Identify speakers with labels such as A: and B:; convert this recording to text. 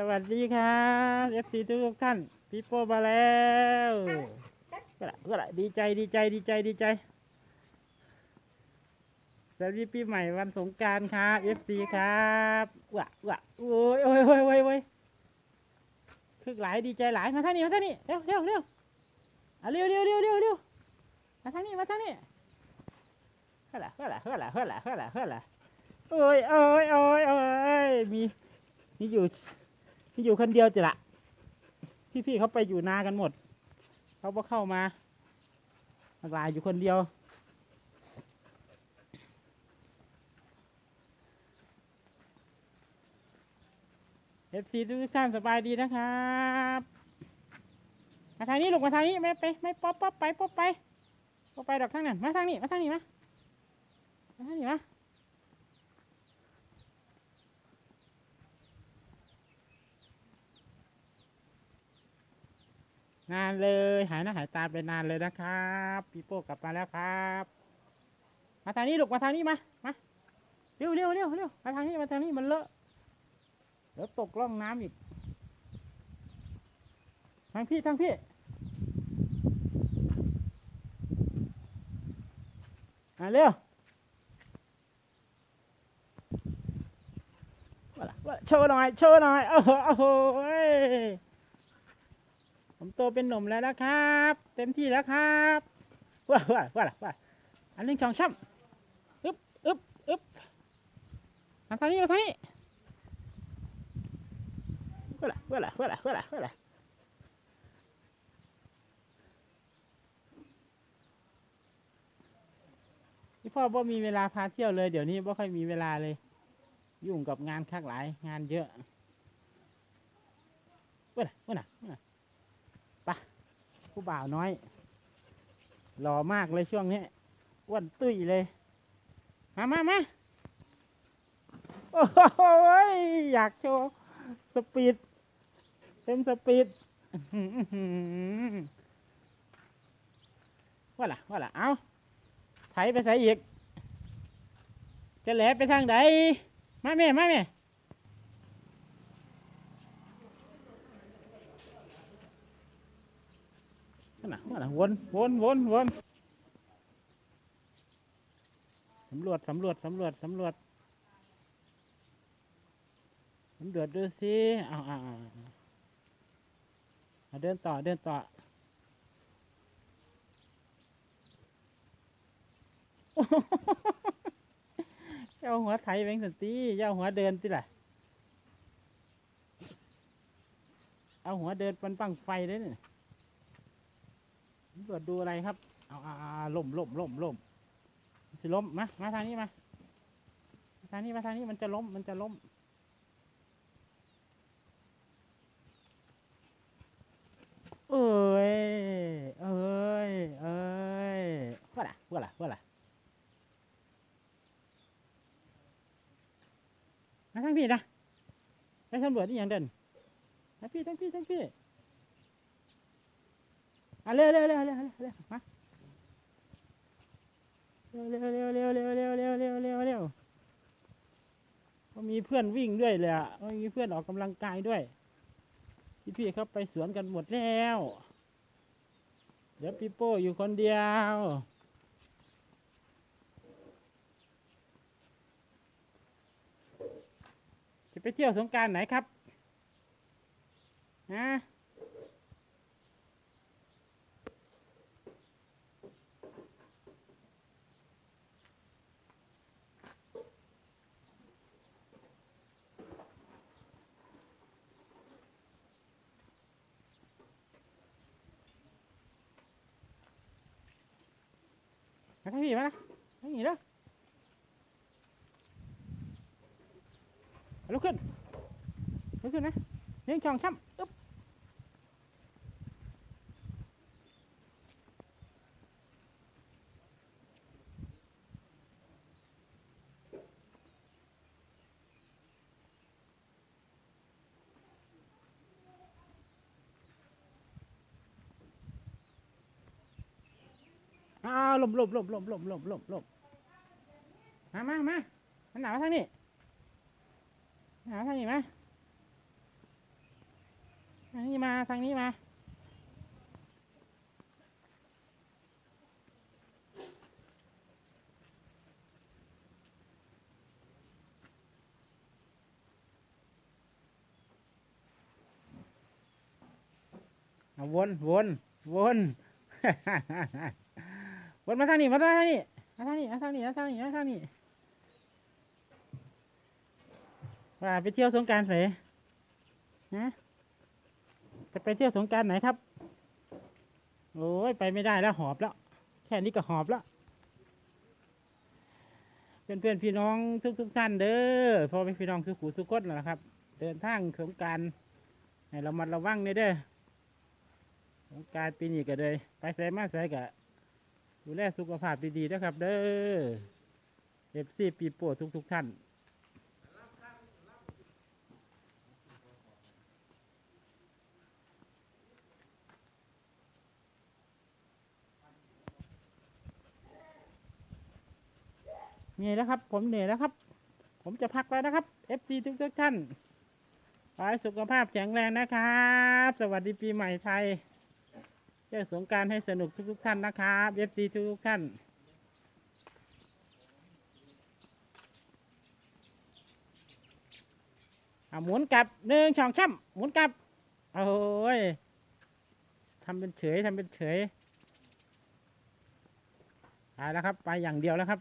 A: สวัสดีครับเอฟซีทุกท่านพี่โป้มาแล้วก็ละก็ละดีใจดีใจดีใจดีใจสวัสดีปีใหม่วันสงการครับเอฟซีครับว้าว้าโอ้ยโอ้ยโอ้ยโอ้ยโอ้ยคึกหลายดีใจหลายมาท่านี้มาท่านี้เร็วเร็วเร็วอะเร็วเร็วเร็วเร็วเร็วมาท่านี้มาท่านี้เฮ้ยละเฮ้ยละเฮ้ยละเฮ้ยละเฮ้ยละเฮ้ยละโอ้ยโอ้ยโอ้ยโอ้ยมีมีอยู่ พี่อยู่คนเดียวจิละพี่ๆเขาไปอยู่นากันหมด เขาก็เข้ามาหลายอยู่คนเดียว เอฟซีทุกท่านสบายดีนะครับมาทางนี้ลูกมาทางนี้ไม่ไปไม่ป๊อปป๊อปไปป๊อปไปป๊อปไปดอกทางนั้นมาทางนี้มาทางนี้มามาทางนี้มา นานเลย หายหน้าหายตาไปนานเลยนะครับพี่โป้กลับมาแล้วครับ มาทางนี้ลูกมาทางนี้มามาเร็วเร็วเร็วเร็วมาทางนี้มาทางนี้มันเลอะเดี๋ยวตกร่องน้ำอีกทางพี่ทางพี่มาเร็วว่าละว่าโชว์หน่อยโชว์หน่อยโอ้โหโอ้โห ผมโตเป็นหนุ่มแล้วนะครับ เต็มที่แล้วครับว้าว้าว้าล่ะว้าอันนึ่งสองช่ำอึ๊บอึ๊บอึ๊บมาทางนี้มาทางนี้ว้าล่ะว้าล่ะว้าล่ะว้าล่ะว้าล่ะพี่พ่อบ่มีเวลาพาเที่ยวเลย เดี๋ยวนี้บ่ค่อยมีเวลาเลย ยุ่งกับงานคักหลายงานเยอะว้าล่ะว้าล่ะว้าล่ะ ผู้บ่าวน้อย หล่อมากเลยช่วงนี้อ้วนตุ้ยเลย มามามาโอ้โหอยากโชว์สปีดเต็มสปีดว่าล่ะว่าล่ะเอาไถไปใส่อีกจะแหลไปทางใดมาแม่มาแม่ นั่นน่ะนั่นน่ะวนวนวนวนสำรวจสำรวจสำรวจสำรวจสำรวจดูสิเอาเอาเอาเดินต่อเดินต่อเจ้าหัวไถแบงสันตีเจ้าหัวเดินติล่ะ เอาหัวเดินปันปังไฟเลยเนี่ย ตรวจดูอะไรครับ เอาอาล่มล่มล่มล่มสิล้มมา มาทางนี้มามา ทางนี้มาทางนี้มันจะล้ม มันจะล้ม เอ้ย เอ้ย เอ้ยว่าล่ะว่าล่ะว่าล่ะมาทางพี่นะไปสำรวจนี่อย่างเด่นทางพี่ทางพี่ทางพี่ อะเร็วเร็วเร็วเร็วเร็วเร็วมาเร็วเร็วเร็วเร็วเร็วเร็วเร็วเร็วเร็วเร็วก็มีเพื่อนวิ่งด้วยเลยอะก็มีเพื่อนออกกำลังกายด้วยพี่พี่ๆเขาไปสวนกันหมดแล้วเดี๋ยวพี่โป้อยู่คนเดียวจะไปเที่ยวสงการไหนครับฮะ มาทางนี้มานะทางนี้เด้อเอาลุกขึ้นลุกขึ้นนะเลี้ยงช่องช้ำอึ๊บ อ้าวหลบหลบหลบหลบหลบหลบหลบหลบมามามามันหนาวทางนี้หนาวทางนี้มาทางนี้มาทางนี้มาเอาวน วน วน วนมาทางนี้มาทางนี้มาทางนี้มาทางนี้มาทางนี้มาทางนี้ว่าไปเที่ยวสงการเสฮะจะไปเที่ยวสงการไหนครับ โอ้ยไปไม่ได้แล้วหอบแล้ว แค่นี้ก็หอบแล้วเพื่อนเพื่อนๆพี่น้องทุกทุกๆท่านเด้อพ่อแม่พี่น้องสุขุสุขดแล้วนะครับ เดินทางสงการให้เรามัดระวังเด้อเด้อสงการปีนี้ก็เลยไปใส่มาใส่กะ ดูแลสุขภาพดีๆนะครับ เด้อเอฟซีปีโป้ทุกทุกๆท่านเหนื่อยแล้วครับ ผมเหนื่อยแล้วครับ ผมจะพักแล้วนะครับ FC ทุกทุกๆท่านขอให้สุขภาพแข็งแรงนะครับ สวัสดีปีใหม่ไทย เที่ยวสงการให้สนุกทุกทุกๆท่านนะครับ FC ทุกทุกๆท่านหมุนกลับหนึ่งช่องช่ำหมุนกลับ โอ้ยทำเป็นเฉยทำเป็นเฉยไปแล้วครับ ไปอย่างเดียวแล้วครับ